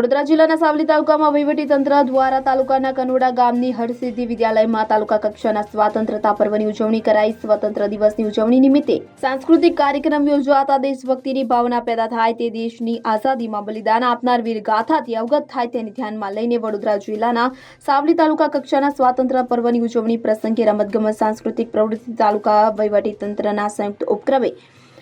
વડોદરા જિલ્લાના સાવલી તાલુકામાં વહીવટી તંત્ર દ્વારા તાલુકાના કનોડા ગામની હરસિદ્ધિ વિદ્યાલયમાં તાલુકા કક્ષાના સ્વાતંત્રતા પર્વની ઉજવણી કરાઈ. સ્વતંત્ર દિવસની ઉજવણી નિમિત્તે સાંસ્કૃતિક કાર્યક્રમ યોજાતા દેશભક્તિની ભાવના પેદા થાય તે દેશની આઝાદીમાં બલિદાન આપનાર વીર ગાથાથી અવગત થાય તેને ધ્યાનમાં લઈને વડોદરા જિલ્લાના સાવલી તાલુકા કક્ષાના સ્વાતંત્ર્ય પર્વની ઉજવણી પ્રસંગે રમતગમત, સાંસ્કૃતિક પ્રવૃત્તિ તાલુકા વહીવટી તંત્રના સંયુક્ત ઉપક્રમે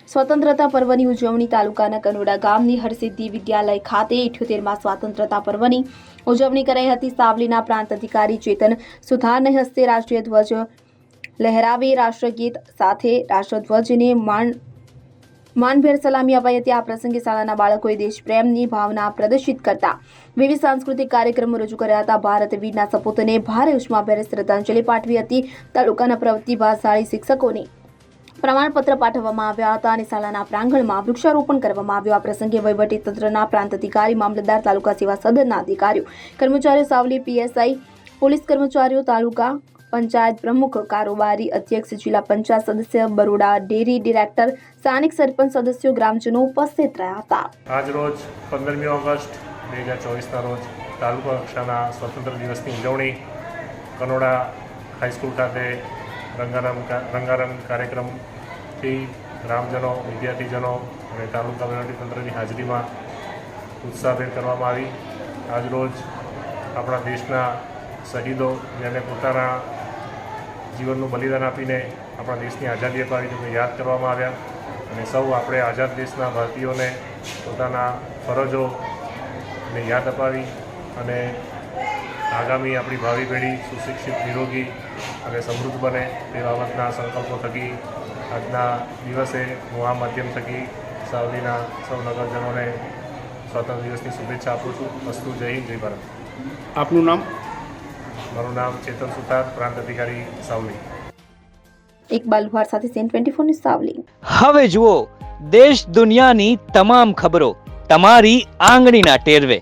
સ્વતંત્રતા પર્વની ઉજવણી તાલુકાના કનોડા ગામની હરસિદ્ધિ વિદ્યાલય ખાતે ઇઠ્યોતેરમાં સ્વતંત્રતા પર્વની ઉજવણી કરાઈ હતી. સાવલીના પ્રાંત અધિકારી ચેતન સુથારને હસ્તે રાષ્ટ્રીય ધ્વજ લહેરાવી રાષ્ટ્રગીત સાથે રાષ્ટ્રધ્વજને માન માનભેર સલામી અપાઈ હતી. આ પ્રસંગે શાળાના બાળકોએ દેશપ્રેમની ભાવના પ્રદર્શિત કરતા વિવિધ સાંસ્કૃતિક કાર્યક્રમો રજૂ કર્યા હતા. ભારત વીરના સપૂતને ભારે ઉષ્માભેર શ્રદ્ધાંજલિ પાઠવી હતી. તાલુકાના પ્રવૃત્તિભાશાળી શિક્ષકોને પ્રમાણપત્ર પાઠવવામાં આવ્યા હતા અને શાળાના પ્રાંગણમાં વૃક્ષારોપણ કરવામાં આવ્યું. આ પ્રસંગે વહીવટી તંત્રના પ્રાંત અધિકારી, મામલતદાર, તાલુકા સેવા સદનના અધિકારીઓ, કર્મચારીઓ સાવલી, પીએસઆઈ, પોલીસ કર્મચારીઓ, તાલુકા પંચાયત પ્રમુખ, કારોબારી અધ્યક્ષ, જિલ્લા પંચાયત સદસ્ય, બરોડા ડેરી ડિરેક્ટર, સ્થાનિક સરપંચ સદસ્યો, ગ્રામજનો ઉપસ્થિત રહ્યા હતા. આજ રોજ પંદરમી ઓગસ્ટ બે હજાર ચોવીસના રોજ તાલુકા કક્ષાના સ્વતંત્ર દિવસની ઉજવણી કનોડા હાઈસ્કૂલ ખાતે રંગારંગ કા- રંગારંગ કાર્યક્રમથી ગ્રામજનો, વિદ્યાર્થીજનો અને તાલુકા વહીવટીતંત્રની હાજરીમાં ઉત્સાહભેર કરવામાં આવી. આજરોજ આપણા દેશના શહીદો જેને પોતાના જીવનનું બલિદાન આપીને આપણા દેશની આઝાદી અપાવી તેમને યાદ કરવામાં આવ્યા. અને સૌ આપણે આઝાદ દેશના ભારતીયોને પોતાના ફરજોને યાદ અપાવી અને આગામી આપણી ભાવિ પેઢી સુશિક્ષિત નિરોગી અને સમૃદ્ધ બને તે બાબતના સંકલ્પો થકી આજના દિવસે હું આ માધ્યમ થકી સાવલીના સૌ નગરજનોને સ્વાતંત્ર્ય દિવસની શુભેચ્છા આપું છું. વસ્તુ જય હિન્દ જય ભારત. આપનું નામ? મારું નામ ચેતન સુતાર પ્રાંત અધિકારી સાવલી. ઇકબાલ લુહાર સાથે સેન ટ્વેન્ટી ફોર સાવલી. હવે જુઓ દેશ દુનિયાની તમામ ખબરો તમારી આંગળીના ટેરવે.